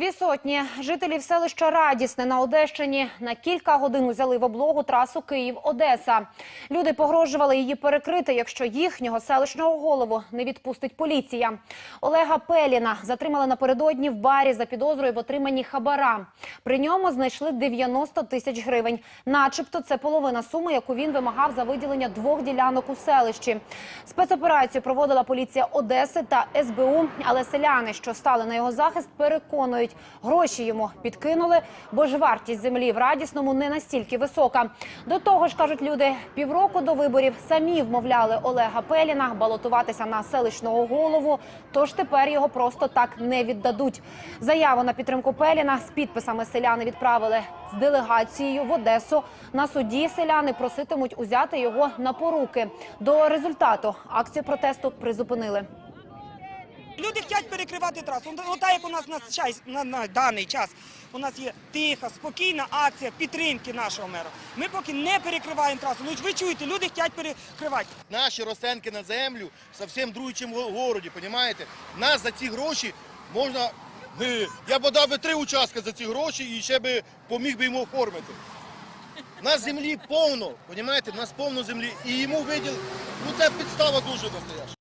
Дві сотні жителів селища Радісне на Одещині на кілька годин узяли в облогу трасу Київ-Одеса. Люди погрожували її перекрити, якщо їхнього селищного голову не відпустить поліція. Олега Пеліна затримали напередодні в барі за підозрою в отриманні хабара. При ньому знайшли 90 тисяч гривень. Начебто це половина суми, яку він вимагав за виділення двох ділянок у селищі. Спецоперацію проводила поліція Одеси та СБУ, але селяни, що стали на його захист, переконують, гроші йому підкинули, бо ж вартість землі в Радісному не настільки висока. До того ж, кажуть люди, півроку до виборів самі вмовляли Олега Пеліна балотуватися на селищного голову, тож тепер його просто так не віддадуть. Заяву на підтримку Пеліна з підписами селяни відправили з делегацією в Одесу. На суді селяни проситимуть узяти його на поруки. До результату акцію протесту призупинили. Люди хочуть перекривати трасу. Ну, так як у нас на, час, на, на даний час у нас є тиха, спокійна акція підтримки нашого мера. Ми поки не перекриваємо трасу. Ну ви чуєте, люди хочуть перекривати. Наші розценки на землю зовсім другий, в городі, понімаєте? Нас за ці гроші можна. Я б дав би три участки за ці гроші і ще би поміг би йому оформити. Нас землі повно, понімаєте? У нас повно землі. І йому виділ, ну це підстава дуже настояща.